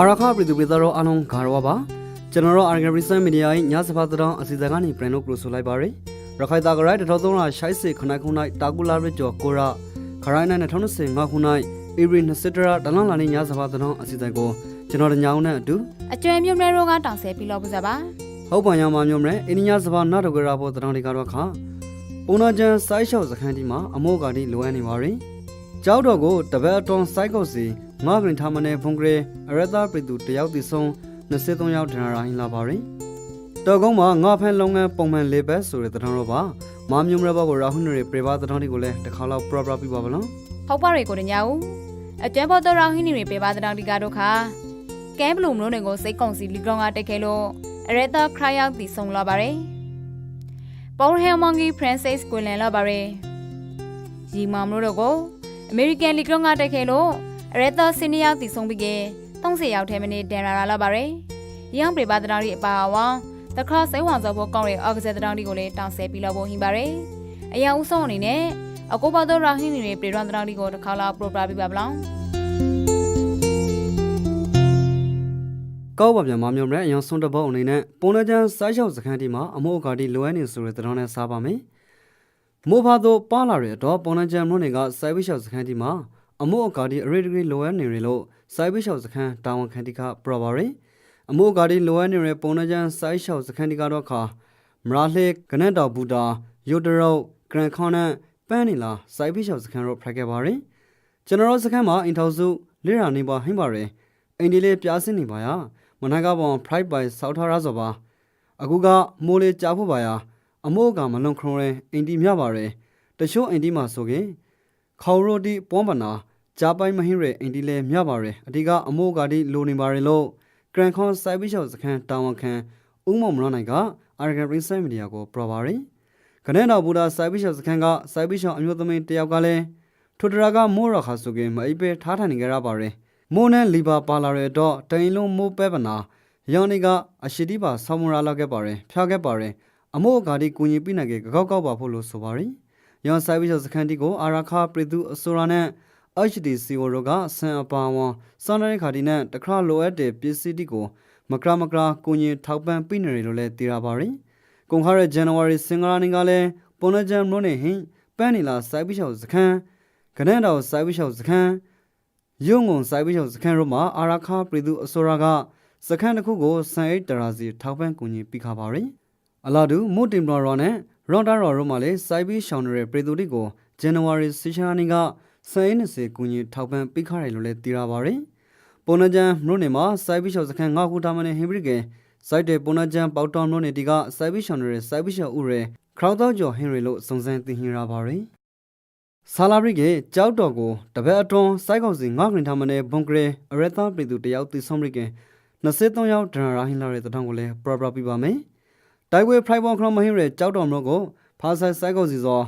အာရခပြည်သူပြည်သားတို့အားလုံးဂါရဝပါကျွန်တော်တို့အာဂရီဆန်မီဒီယာရဲ့ညစဖတ်တောင်းအစီအစဉ်ကနေပြန်လို့ကြိုဆိုလိုက်ပါရယ်ရခိုင်တာဂရိုက်1360ခနိုင်ခုနိုင်တာကူလာရကျော်ကိုရခရိုင်းနိုင်2025ခုနိုင်ဧပြီ20တရတလန်လာနေညစဖတ်တောင်းအစီအစဉ်ကိုကျွန်တော်တို့ညောင်းနဲ့အတူအကျွမ်းမြုံရဲရောကတောင်ဆဲပြီးလို့ပစားပါဟုတ်ပါညမှာမျိုးမလဲအင်းညစဖတ်နာတော့ကြရဖို့တောင်းလေးကတော့ခါပုံနာကျန်စိုင်းလျှောက်စခန်းဒီမှာအမိုးကာဒီလိုအပ်နေပါရယ်ကျောက်တော်ကိုတပတ်အတွန်းစိုက်ကုတ်စီ ငါကရင်ထားမနေဖုန်ကရေအရသာပြည်သူတယောက်တည်ဆုံး23ယောက်ဒဏ်ရာရဟင်းလာပါရယ်တော်ကုန်းမှာငါဖန်လုပ်ငန်းပုံမှန်လေးပဲဆိုတဲ့တထောင်တော့ပါမမျိုးမရဘကိုရာဟုနရေပြေပါတထောင်ဒီကိုလည်းတစ်ခါလောက်ပရပရပြပါဗလားဟုတ်ပါရေကိုတညာဦးအကျွမ်းပေါ်တော့ရောင်းဟင်းနေပေးပါတဲ့တောင်ဒီကတော့ခါကဲဘလူးမလို့နေကိုစိတ်ကုံစီလီကောင်ကတက်ခဲလို့အရတာခရယောက်တီဆုံလာပါရယ်ပေါ်ဟဲမွန်ဂီဖရန်စစ်ကိုလန်လာပါရယ်ရီမမလို့တော့ကိုအမေရိကန်လီကောင်ကတက်ခဲလို့ အရတာစနီယောက်တီဆုံပြီးကဲ30ယောက်ထဲမနေတန်လာလာပါရယ်ရန်ပြေပါတဲ့တောင်ဒီအပါအဝါတခါစိတ်ဝင်စားဖို့ကောင်းတဲ့အော်ဂဇက်တဲ့တောင်ဒီကိုလည်းတောင်းဆဲပြီးလို့ဟင်းပါရယ်အရာဦးဆုံးအနေနဲ့အကိုပါတော့ရာဟင်းနေပြေရန်တရာဒီကိုတစ်ခါလာပရိုပရာပြပါဗလားကောက်ပါပြန်မမျိုးမလဲအရင်ဆုံးတစ်ပုတ်အနေနဲ့ပုံနှချမ်းစိုင်းလျှောက်စခန်းဒီမှာအမိုးကာဒီလိုအပ်နေဆိုတဲ့တထောင်နဲ့စားပါမယ်မိုးဖာတို့ပါလာတဲ့တော့ပုံနှချမ်းမြို့နယ်ကစိုင်းဘိလျှောက်စခန်းဒီမှာ အမိုးကာဒီအရေးတကြီးလိုအပ်နေရလို့စိုင်းဘိလျှောက်စခန်းတာဝန်ခံတိကပရပါရယ်အမိုးကာဒီလိုအပ်နေတဲ့ပုံနှချမ်းစိုင်းလျှောက်စခန်းဒီကတော့ခါမရာလှေကနက်တော်ဘူတာယိုတရုတ်ဂရန်ခွန်နဲ့ပန်းနီလာစိုင်းဘိလျှောက်စခန်းတို့ဖရက်ခဲ့ပါရယ်ကျွန်တော်တို့စခန်းမှာအင်ထောက်စုလေရာနေပါဟင်းပါရယ်အိန္ဒိလေးပြားစင်းနေပါရမနက်ကပေါ် fried by စောက်ထားရဆိုပါအခုကမိုးလေးကြားဖို့ပါရအမိုးကမလွန်ခရုံးရဲအိန္ဒီမြပါရယ်တချို့အိန္ဒီမှာဆိုခင်ခေါရိုတီပွန်ပနာ ကြားပိုင်းမဟင်းရဲအိန္ဒီလဲမြပါရယ်အဓိကအမိုးကတိလိုနေပါရယ်လို့ဂရန်ခွန်စိုက်ဘီရှော့စခန်းတာဝန်ခံဦးမောင်မရနိုင်ကအာရဂန်ပရင်းဆိုင်မီဒီယာကိုပြောပါရယ်ခနဲ့တော်ဘူတာစိုက်ဘီရှော့စခန်းကစိုက်ဘီရှော့အမျိုးသမီးတယောက်ကလည်းထိုတရာကမိုးရခါဆိုခင်မအိပ်ပဲထားထိုင်နေကြရပါရယ်မိုးနဲ့လီပါပါလာတဲ့တော့တိုင်လုံးမိုးပဲပနာရောင်နေကအရှိတိပါဆောင်းမရာလောက်ခဲ့ပါတယ်ဖျောက်ခဲ့ပါတယ်အမို့အကာဒီကူညီပြနိုင်ကေကောက်ကောက်ပါဖို့လို့ဆိုပါရင်ရောင်ဆိုင်ပြီးစခန်းတီကိုအာရခပြည်သူအစိုးရနဲ့ HDCO တို့ကဆန်အပါဝန်စောင်းတဲ့ခါဒီနဲ့တခါလိုအပ်တဲ့ပစ္စည်းတီကိုမကရမကရာကူညီထောက်ပံ့ပြနေတယ်လို့လည်းသိရပါတယ်ကုန်ခါရဲ့ဇန်နဝါရီစင်္ဂလာနေ့ကလည်းပုံနှကြံမို့နေဟင်ပန်းနီလာစိုက်ပြီးစခန်းကနန်တော်စိုက်ပြီးစခန်းရုံငုံစိုက်ပြီးချုပ်စခန်းရောမှာအာရခပြည်သူအစိုးရကစခန်းတစ်ခုကိုစံအိတ်တရာစီထောက်ပံ့ကူညီပေးခါပါရယ်အလာဒူမုတ်တင်ဘလော်ရောနဲ့ရွန်တာရောရောမှာလည်းစိုက်ပြီးရှောင်းနေတဲ့ပြည်သူတွေကိုဇန်နဝါရီစီချာနီက စံအိတ်20ကူညီထောက်ပံ့ပေးခါတယ်လို့လည်းသိရပါရယ်ပုံနကြံမြို့နယ်မှာစိုက်ပြီးချုပ်စခန်း၅ခုထားမနေဟင်ဘရစ်ကစိုက်တဲ့ပုံနကြံပေါတောင်မြို့နယ်တီကစိုက်ပြီးရှောင်းနေတဲ့စိုက်ပြီးရှောင်းဥရဲခရောက်တော့ကျော်ဟင်ရီလို့စုံစမ်းသိဟင်ရပါရယ်ဆာလာဘရစ်ကကြောက်တော်ကိုတပတ်အတွန်းစိုက်ကောင်စီငါကရင်ထားမနေဘွန်ကရေအရသာပြည်သူတယောက်တီဆုံးဘရစ်က23ယောက်ဒဏ်ရာရဟင်းလာတဲ့တထောင်ကိုလည်းပရပရပြပါမယ်။တိုက်ပွဲဖရိုက်ဘောခရမဟင်းရဲ့ကြောက်တော်မျိုးကိုဖာဆိုင်စိုက်ကောင်စီစော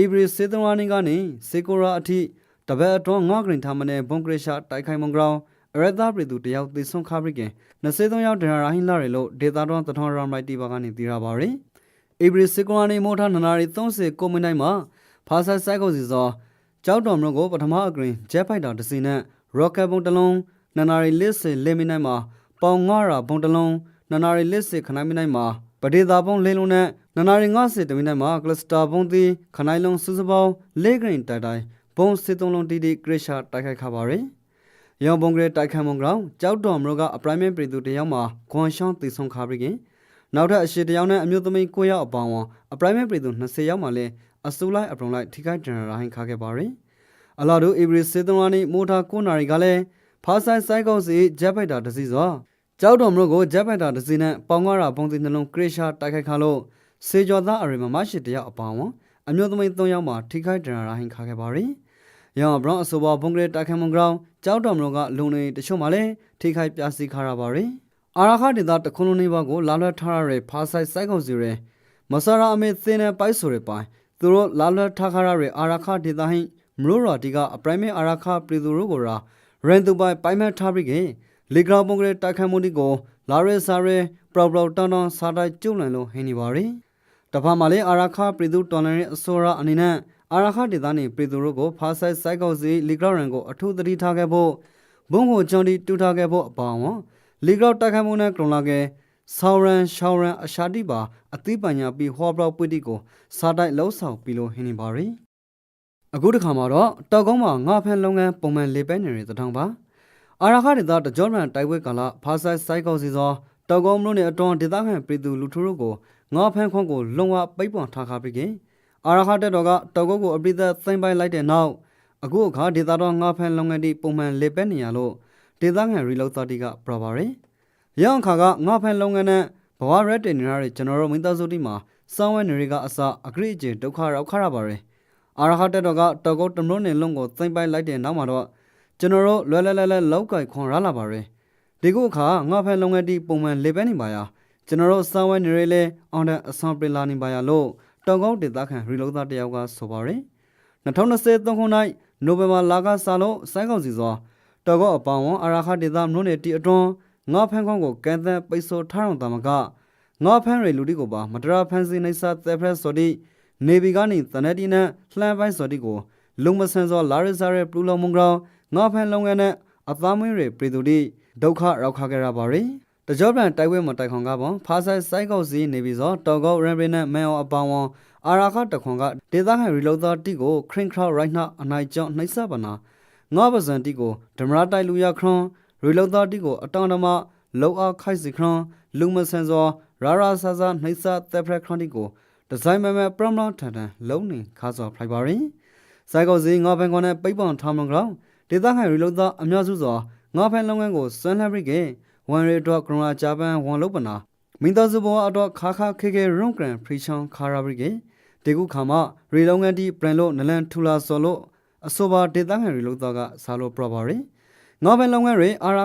ဧပြီစေတဝါနေ့ကနေစေကိုရာအထိတပတ်အတွန်းငါကရင်ထားမနေဘွန်ကရေရှာတိုက်ခိုင်မွန်ဂရောင်းအရသာပြည်သူတယောက်တီဆုံးခါဘရစ်က23ယောက်ဒဏ်ရာရဟင်းလာတယ်လို့ဒေတာတော်တထောင်ရမ်ရိုက်တီဘာကနေသိရပါရယ်။ဧပြီစေကိုရာနေ့မိုးထားနနာရီ30ကိုမိနစ်မှာဖာဆက်ဆိုင်ကိုစီစောကြောက်တော်မျိုးကိုပထမအကရင်ဂျက်ဖိုက်တာတစ်စီနဲ့ရော့ကက်ဘုံတစ်လုံးနနာရီလစ်စေလေမီနိုင်မှာပေါင်ငါရာဘုံတစ်လုံးနနာရီလစ်စေခနိုင်မီနိုင်မှာပ ဒေသာဘုံလေးလုံးနဲ့နနာရီငါစေတမီနိုင်မှာကလစတာဘုံသီးခနိုင်လုံးစူစပေါင်းလေးကရင်တိုက်တိုင်းဘုံစစ်သုံးလုံးတီတီဂရရှာတိုက်ခိုက်ခပါရယ်ရောင်ဘုံကလေးတိုက်ခိုက်မုံကောင်ကြောက်တော်မျိုးကအပရိုင်မတ်ပြည်သူတယောက်မှာခွန်ရှောင်းတီဆုံခါပြီးခင်နောက်ထပ်အရှိတယောက်နဲ့အမျိုးသမီး9ယောက်အပေါင်းဝအပရိုင်မတ်ပြည်သူ20ယောက်မှလည်းအစိုးလိုက်အပရုံလိုက်ထိခိုက်ဒဏ်ရာဟင်ခါခဲ့ပါရယ်အလာဒိုဧပြီစေတဝါနီမိုတာကိုနာရီကလည်းဖာဆိုင်ဆိုင်ကောက်စီဂျက်ပိုက်တာတစီစွာ ကြောက်တော်မလို့ကိုဂျက်ပိုက်တာတစီနဲ့ပေါင်ကားရာဘုံတိနှလုံးကရရှာတိုက်ခိုက်ခါလို့စေကျော်သားအရီမမရှိတယောက်အပေါင်းဝအမျိုးသမီး၃ယောက်မှထိခိုက်ဒဏ်ရာဟင်ခါခဲ့ပါရယ်ရောင်ဘရောင်းအဆိုပါဘုံကလေးတိုက်ခိုက်မုံကောင်ကြောက်တော်မလို့ကလုံနေတချို့မှလည်းထိခိုက်ပြစီခါရပါရယ်အာရခဒေတာတခုလုံးနေပါကိုလာလွှတ်ထားရတဲ့ဖာဆိုင်ဆိုင်ကောက်စီရဲမဆရာအမေသင်းနဲ့ပိုက်ဆိုရပိုင်သူတို့လာလွတ်ထားခရရအာရခဒေသဟိမရိုရာတီကအပရိုင်မေအာရခပြည်သူတို့ကိုရာရန်သူပိုင်ပိုင်မတ်ထားပြီးက လေဂရာပုံကလေးတိုက်ခတ်မှုဒီကိုလာရဲစာရဲပရောပရောတောင်းတောင်းစားတိုက်ကျုံလန်လို့ဟင်းနေပါရီတဖာမှလည်းအာရခပြည်သူတော်လန်ရဲ့အစိုးရအနေနဲ့အာရခဒေသနေပြည်သူတို့ကိုဖာဆိုင်ဆိုင်ကောက်စီလေဂရာရန်ကိုအထူးသတိထားခဲ့ဖို့ဘုံကိုကြောင့်ဒီတူထားခဲ့ဖို့အပါအဝင်လီဂရောက်တိုက်ခိုက်မှုနဲ့ကရုံလာခဲ့ဆောင်းရန်ရှောင်းရန်အရှာတိပါအသိပညာပြီးဟောဘလောက်ပွိတိကိုစားတိုက်လှုပ်ဆောင်ပြီးလို့ဟင်းနေပါရီအခုတစ်ခါမှာတော့တောက်ကုန်းမှာငါဖန်လုပ်ငန်းပုံမှန်လေပဲနေတဲ့တထောင်ပါ အာရခဒေသတကြောရန်တိုက်ပွဲကာလဖာဆိုင်စိုက်ကောက်စီသောတောက်ကုန်းမြို့နယ်အတွန်းဒေသခံပြည်သူလူထုတို့ကိုငါဖန်ခွန်ကိုလုံဝပိတ်ပွန်ထားခါပြီးခင်အာရခတက်တော်ကတောက်ကုန်းကိုအပိသက်သိမ့်ပိုက်လိုက်တဲ့နောက်အခုအခါဒေသတော်ငါဖန်လုပ်ငန်းဒီပုံမှန်လေပဲနေရလို့ဒေသခံရီလောက်သတိကပြပါရယ်ရအောင်ခါကငါဖန်လုပ်ငန်းနဲ့ဘဝရက်တင်နေရတဲ့ကျွန်တော်တို့မိသားစုတိမှာစောင်းဝဲနေတွေကအစအဂရိအကျင်ဒုက္ခရောက်ခရပါရယ်အာရဟတက်တော်ကတော်ကုတ်တမလို့နေလုံးကိုသိမ့်ပိုက်လိုက်တဲ့နောက်မှာတော့ ကျွန်တော်တို့လွယ်လွယ်လဲလဲလောက်ကိုက်ခွန်ရလာပါရယ်ဒီခုအခါငါဖန်လုပ်ငန်းတိပုံမှန်လေပဲနေပါရကျွန်တော်တို့စောင်းဝဲနေတွေလဲအောင်တဲ့အဆောင်ပရလာနေပါရလို့တော်ကုတ်ဒေသခံရီလုံးသားတယောက်ကဆိုပါရယ်2023ခုနှစ်နိုဝင်ဘာလကစလို့စိုင်းကောင်စီစွာတော်ကုတ်အပောင်းဝန်အာရခဒေသမလို့နေတီအတွန်းငါဖန်ခွန်ကိုကန်တဲ့ပိတ်ဆို့ထားအောင်တမကငါဖန်ရလူတီကိုပါမတရာဖန်စီနေစာသက်ဖရက်စော်ဒီနေဗီကနေတနက်တီနဲ့လှမ်းပိုင်းစော်ဒီကိုလုံမဆန်စောလာရစားရဲ့ပလူလုံးမုံကောင် ငါဖန်လုံငန်းနဲ့အသားမွေးရပြည်သူတိဒုက္ခရောက်ခခဲ့ရပါရီတကြောပြန်တိုက်ပွဲမတိုက်ခွန်ကပေါ့ဖာဆိုင်စိုက်ကောက်စီနေပြီးစောတော်ကောက်ရန်ဘရီနဲ့မဲအောင်အပောင်းဝန်အာရာခတခွန်ကဒေသခံရီလောသာတီကိုခရင်ခရောက်ရိုက်နာအနိုင်ကျောင်းနှိမ့်ဆက်ပါနာငါပစံတီကိုဓမ္မရာတိုက်လူရခရွန်ရီလောသာတီကိုအတောင်တမလောအားခိုက်စီခရွန်လူမဆန်စောရာရာဆာဆာနှိဆာသက်ဖရက်ခရန်တီကိုဒီဇိုင်းမဲမဲပရမလောထန်ထန်လုံးနေခါစောဖိုက်ပါရင်စိုက်ကောစီငါဖန်ကောနဲ့ပိတ်ပောင်ထောင်းမကောင် ဒေသခံရီလုံသားအများစုစွာငါဖန်လုပ်ငန်းကိုစွမ်းလှပ်ပြီးကဝန်ရီတော့ကရိုနာဂျပန်ဝန်လုပနာမိသားစုဘောအတော့ခါခါခေခေရွန်ဂရန်ဖရီချောင်းခါရာပြီးကဒီခုခါမှရီလုံငန်းတီပရန်လို့နလန်ထူလာစောလို့အဆိုပါဒေသခံရီလုံသားကစားလို့ပြပါရီငါဖန်လုပ်ငန်းတွေအာရာ